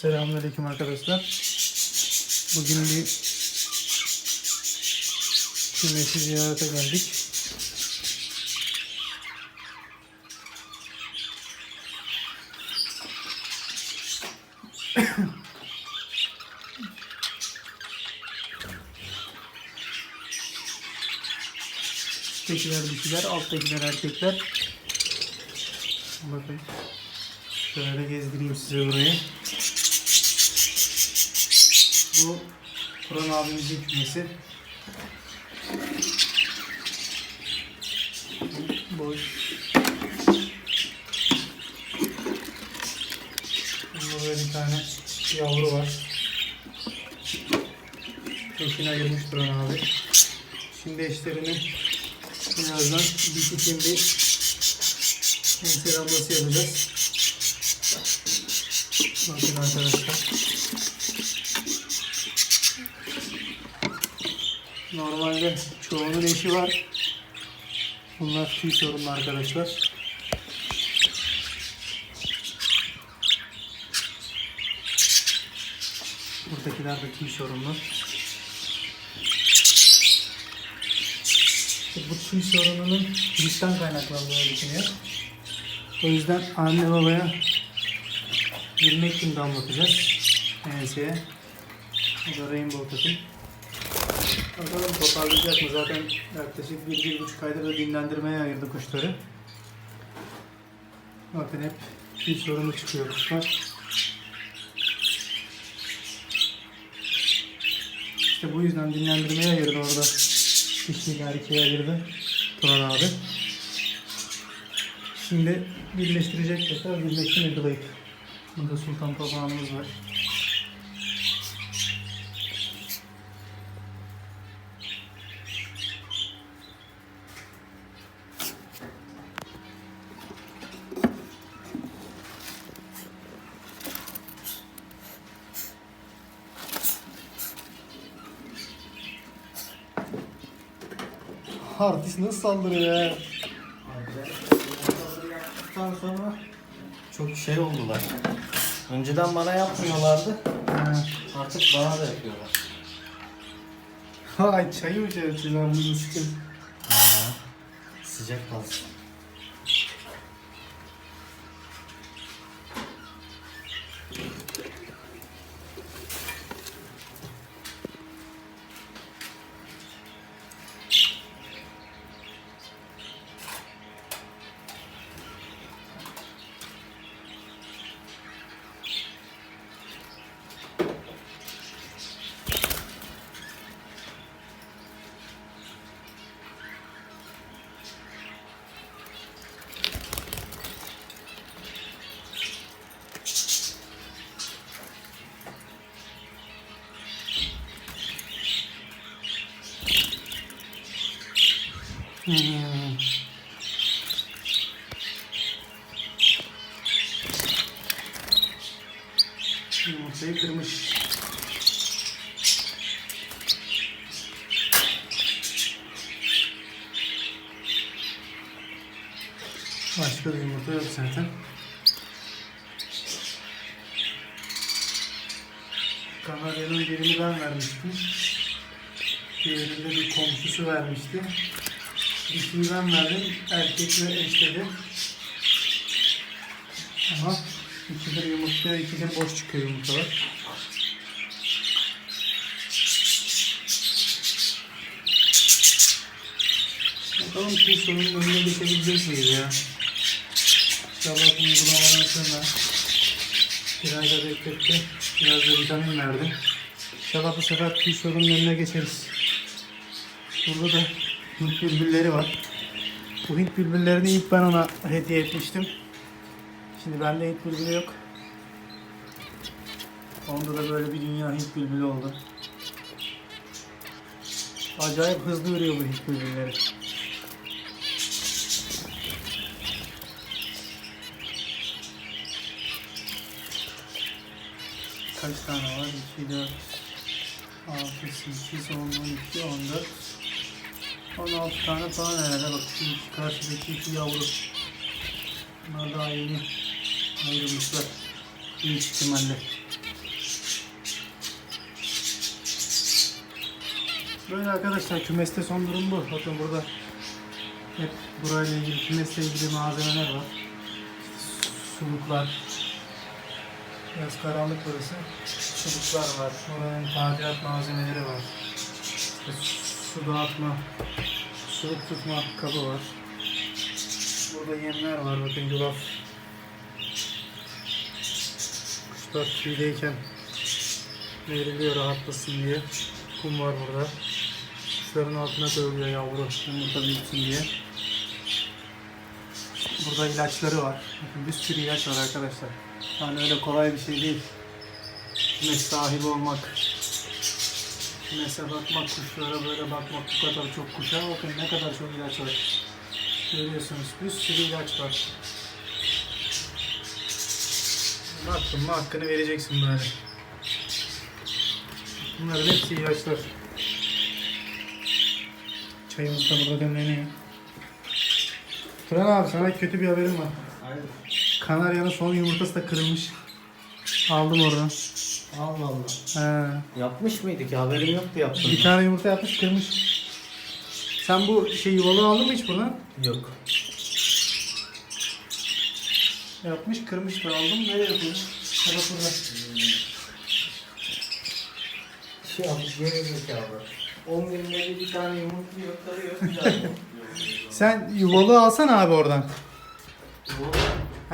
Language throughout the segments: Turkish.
Selamünaleyküm arkadaşlar. Bugün bir kümesi ziyarete geldik. Üsttekiler dişiler, alttakiler erkekler. Bakın. Şöyle gezdireyim size burayı. Bu Kur'an abimizin kümesi. Boş. Burada bir tane yavru var. Eşini ayırmış Kur'an abi. Şimdi eşlerini birazdan dişi şimdi ensel ablası yapacağız. Bakın arkadaşlar. Normalde çoğunun eşi var. Bunlar tüy sorunlu arkadaşlar. Buradakiler de tüy sorunlu. Bu tüy sorununun dişten kaynaklandığını düşünüyor. O yüzden anne babaya ilmek gibi damlatacağız enseye. O da rainbow takım. Bakalım toparlayacak mı? Zaten yaklaşık bir, bir buçuk aydır da dinlendirmeye ayırdı kuşları. Bakın hep bir sorunu çıkıyor kuşlar. İşte bu yüzden dinlendirmeye ayırdı orada. Dişiyle erkeğe ayırdı. Turan abi. Şimdi birleştirecek tekrar birleştim uygulayıp. Burada sultan papağanımız var. Artist nasıl saldırıyor ya? Yaptıktan sonra çok şey oldular. Önceden bana yapmıyorlardı. Artık bana da yapıyorlar. Ay çayı mı lan bunu sıkın. Sıcak fazla. Hmm. Yumurtayı kırmış. Başka bir yumurta yok zaten. Kanarya'nın birini ben vermiştim. Diğerinde bir komşusu vermişti. Dişini ben verdim. Erkekle eşledi. Ama ikidir yumurtluyor, ikidir boş çıkıyor yumurtalar. Bakalım ki sorunun önüne geçebilecek miyiz ya? İnşallah bu uygulamadan sonra biraz da bekletti. Biraz da vitamin verdi. İnşallah bu sefer tüy sorunun önüne geçeriz. Burada da Hint bülbülleri var. Bu Hint bülbüllerini ilk ben ona hediye etmiştim. Şimdi bende Hint bülbülü yok. Onda da böyle bir dünya Hint bülbülü oldu. Acayip hızlı ürüyor bu Hint bülbülleri. Kaç tane var? 2, 4, 6, 8, 10, 12, 14, 16 tane falan herhalde bak şu karşıdaki şu yavru. Bunlar daha yeni ayrılmışlar. Büyük ihtimalle. Böyle arkadaşlar kümeste son durum bu. Bakın burada hep burayla ilgili kümesle ilgili malzemeler var. Suluklar. Biraz karanlık burası. Çubuklar var. Oranın tadilat malzemeleri var su dağıtma, suluk tutma kabı var. Burada yemler var. Bakın yulaf. Kuşlar tüydeyken veriliyor rahatlasın diye. Kum var burada. Kuşların altına koyuluyor yavru yumurta büyütsün diye. Burada ilaçları var. Bakın bir sürü ilaç var arkadaşlar. Yani öyle kolay bir şey değil. Kümes sahibi olmak. Kümese bakmak, kuşlara böyle bakmak bu kadar çok kuşa. Bakın ne kadar çok ilaç var. Görüyorsunuz bir sürü ilaç var. Baktın mı hakkını vereceksin böyle. Bunların hepsi ilaçlar. Çayımız da burada demleniyor. Turan abi sana kötü bir haberim var. Aynen. Kanarya'nın son yumurtası da kırılmış. Aldım oradan. Allah Allah. He. Yapmış mıydık ya? Haberim yoktu yaptım. Bir tane yumurta yapmış kırmış. Sen bu şey yuvalı aldın mı hiç buradan? Yok. Yapmış kırmış da aldım. Nereye yapıyorsun? Hadi burada. Şey yapmış geri zekalı. 10 günde bir, bir tane yumurta yok tarıyor. Bir. Sen yuvalı alsana abi oradan. Bu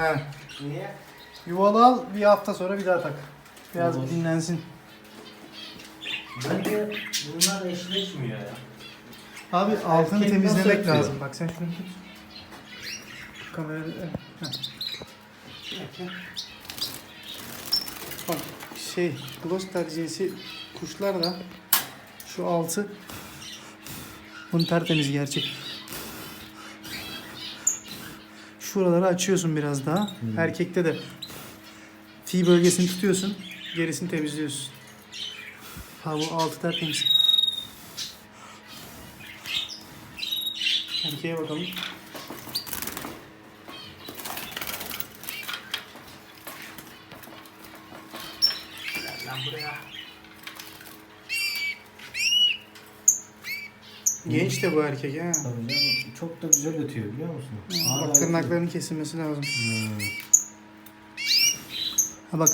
He. Niye? Yuvalı al bir hafta sonra bir daha tak. Biraz Olur. dinlensin. Bence bunlar eşleşmiyor ya. Abi altını Erkek nasıl temizlemek ötüyor? lazım. Bak sen şunu tut. Kamerayı. Heh. Bak şey Gloucester cinsi kuşlar da şu altı bunun tertemiz gerçek. Şuraları açıyorsun biraz daha. Erkekte de fi bölgesini tutuyorsun. Gerisini temizliyorsun. Ha bu altı tertemiz. Erkeğe bakalım. Gel lan buraya. Genç de bu erkek ha. Tabii canım. Çok da güzel ötüyor biliyor musun? Hala Bak tırnaklarının kesilmesi lazım. ötüyor. Hmm. Ha bak.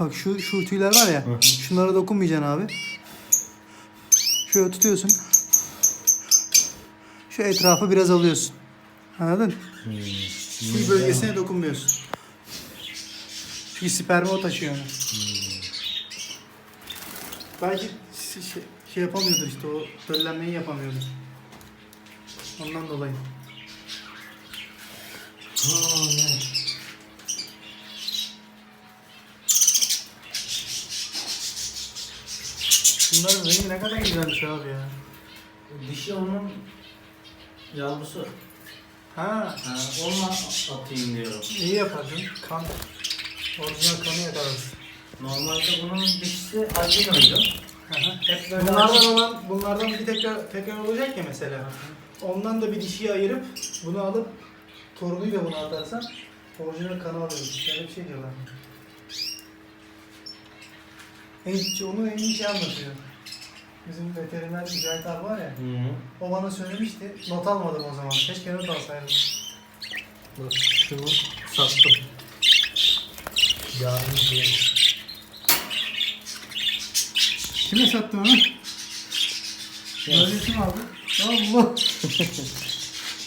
Bak şu şu tüyler var ya. Şunlara dokunmayacaksın abi. Şöyle tutuyorsun. Şu etrafı biraz alıyorsun. Anladın? Hmm. Tüy bölgesine dokunmuyorsun. Çünkü sperma o taşıyor onu. Belki şey, şey, şey yapamıyordur işte o döllenmeyi yapamıyordur. Ondan dolayı. Aa, ne? Bunların rengi ne kadar güzelmiş abi ya. Dişi onun yavrusu. Ha, Ha, onunla atayım diyorum. iyi yaparsın. Kan. Orijinal kanı yakalarız. Normalde bunun dişisi albinoydu. Hep böyle bunlardan olan, bunlardan bir tekrar tekrar olacak ya mesela. Ondan da bir dişiyi ayırıp bunu alıp torunuyla bunu atarsan orijinal kanı alıyoruz. Böyle bir şey diyorlar. En, onu en iyi şey anlatıyor. Bizim veteriner Mücahit abi var ya, Hı -hı. o bana söylemişti. Not almadım o zaman. Keşke not alsaydım. Bak şunu sattım. Yarın diye. Kime sattın onu? Böyle kim aldı? Allah!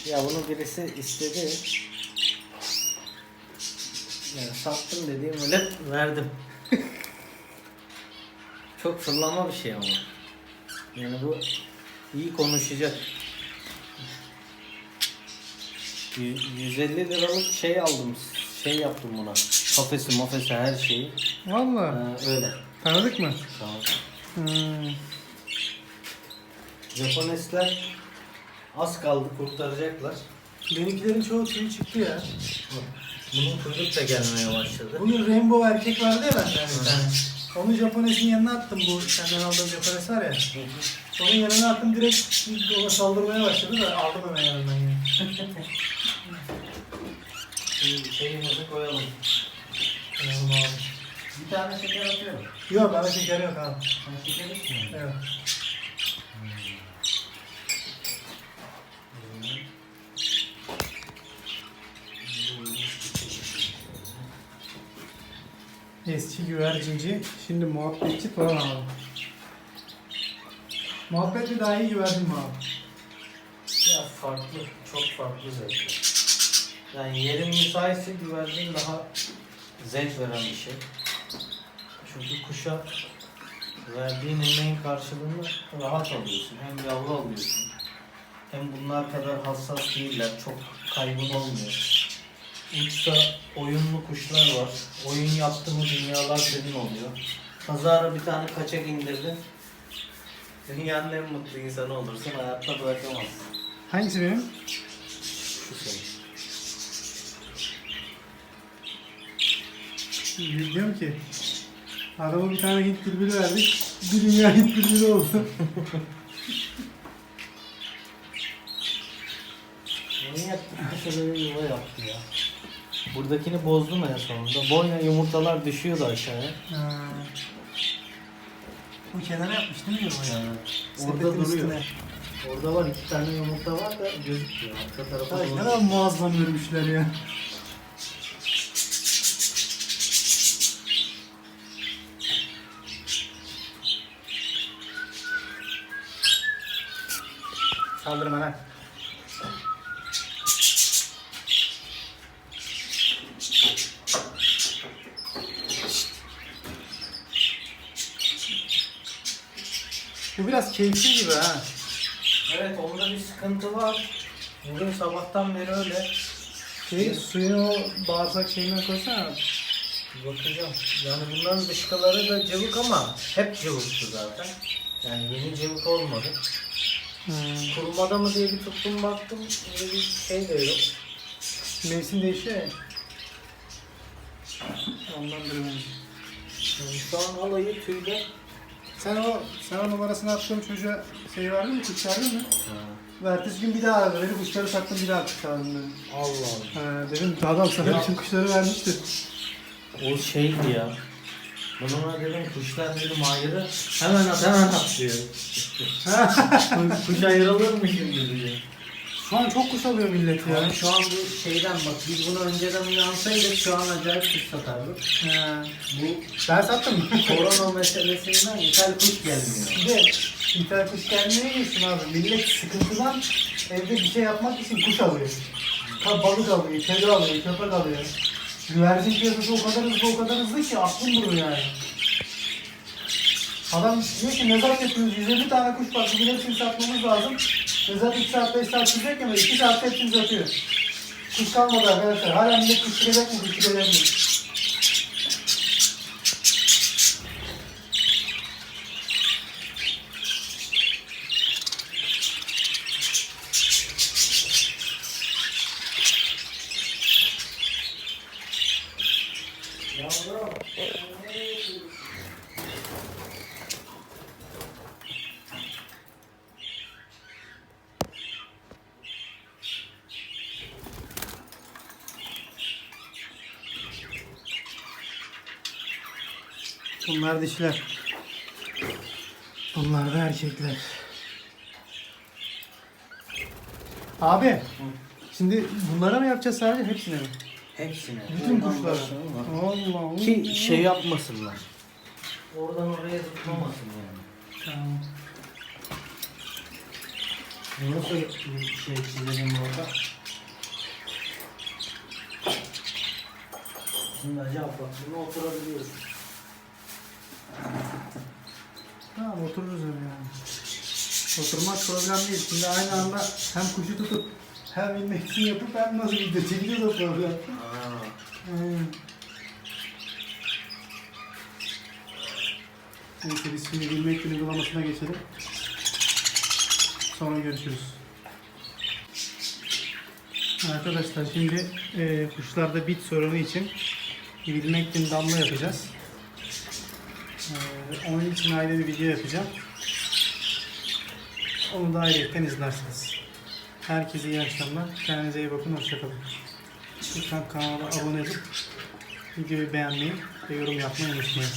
Ya bunu birisi istedi. Yani sattım dediğim öyle verdim. Çok fırlama bir şey ama. Yani bu iyi konuşacak. Yü- 150 liralık şey aldım. Şey yaptım buna. Kafesi mafesi her şeyi. Valla. Ee, öyle. Tanıdık mı? Tamam. Hmm. Japonesler az kaldı kurtaracaklar. Benimkilerin çoğu tüy çıktı ya. Bunun kuyruk da gelmeye başladı. Bugün Rainbow erkek vardı ya bende bir tane. Onu Japones'in yanına attım bu senden aldığım Japones var ya. Onun yanına attım direkt ona saldırmaya başladı da aldım hemen yanından ya. Şimdi şeyimizi koyalım. Tamam abi. Bir tane şeker atıyorum. Yok bana şeker yok abi. Sen şeker içmiyorsun. Evet. Eski güvercinci, şimdi muhabbetçi falan abi. Muhabbet mi daha iyi güvercin mi abi? Ya farklı, çok farklı zevkler. Yani yerin müsaitse güvercin daha zevk veren bir şey. Çünkü kuşa verdiğin emeğin karşılığında rahat alıyorsun. Hem yavru alıyorsun. Hem bunlar kadar hassas değiller. Çok kaybın olmuyor. Uçsa oyunlu kuşlar var. Oyun yaptı mı dünyalar senin oluyor. Kazara bir tane kaçak indirdin. Dünyanın en mutlu insanı olursun. Hayatta bırakamazsın. Hangisi benim? Şu şey. Diyorum ki, adama bir tane Hint bülbülü verdik, bir dünya Hint bülbülü oldu. Bir şöyle bir yuva yaptı ya. Buradakini bozdum en sonunda. Boyna yumurtalar düşüyordu aşağıya. Ha. Bu kenara yapmış değil mi Sepetin orada duruyor. üstüne. Orada var iki tane yumurta var da gözükmüyor. Arka tarafa Ay, ne doğru. kadar muazzam örmüşler ya. Saldırma lan. Bu biraz keyifli gibi ha. Evet onda bir sıkıntı var. Bugün sabahtan beri öyle. Şey, suyunu o bağırsak şeyinden koysana. Bakacağım. Yani bunların dışkıları da cıvık ama hep cıvıktı zaten. Yani yeni cıvık olmadı. Hmm. Kurumada mı diye bir tuttum baktım. Öyle bir şey de yok. Mevsim değişiyor ya. Ondandır bence. Yani şu an alayı tüyde. Sen o, sen o numarasını attığım çocuğa şey verdin mi? Kuş verdin mi? Ertesi gün bir daha aradı. Beni kuşları sattım bir daha kuş aldım dedim. Allah Allah. Ha, dedim adam sana bütün kuşları vermişti. O şeydi ya. Bununla dedim kuşlar dedim ayrı. Hemen at hemen at diyor. Kuş ayrılır mı şimdi diyor. Şu an çok kuş alıyor millet ya. Yani şu an bu şeyden bak biz bunu önceden uyansaydık şu an acayip kuş satardık. Ha. Bu Ben sattım. korona meselesinden ithal kuş gelmiyor. Bir de internet kuş gelmeye geçsin abi. Millet sıkıntıdan evde bir şey yapmak için kuş alıyor. Ta balık alıyor, kedi alıyor, köpek alıyor. Güvercin piyasası o kadar hızlı o kadar hızlı ki aklım durur yani. Adam diyor ki mezat yapıyoruz 150 tane kuş var bugün hepsini satmamız lazım. Mezat 2 saat 5 saat sürecek ama 2 saatte hepsini satıyor. Kuş kalmadı arkadaşlar. Hala millet kuş çıkacak mı kuş çıkacak mı? Bunlar dişiler. Bunlar da erkekler. Abi, şimdi bunlara mı yapacağız sadece hepsine mi? Hepsine. Bütün Oradan kuşlara. başlayalım. Allah Allah. Ki şey yapmasınlar. Oradan oraya zıplamasın yani. Tamam. Nasıl bir şey çizelim orada? Şimdi acaba bak bunu oturabiliyoruz. Tamam otururuz öyle yani. Oturmak problem değil. Şimdi aynı anda hem kuşu tutup hem inmek için yapıp hem nasıl video çekeceğiz o problem. Aa. Hmm. Neyse biz şimdi bilmek gün uygulamasına geçelim. Sonra görüşürüz. Arkadaşlar şimdi e, kuşlarda bit sorunu için bilmek gün damla yapacağız. Onun için ayrı bir video yapacağım. Onu da ayrıyetten izlersiniz. Herkese iyi akşamlar. Kendinize iyi bakın. Hoşçakalın. Lütfen kanala abone olup videoyu beğenmeyi ve yorum yapmayı unutmayın.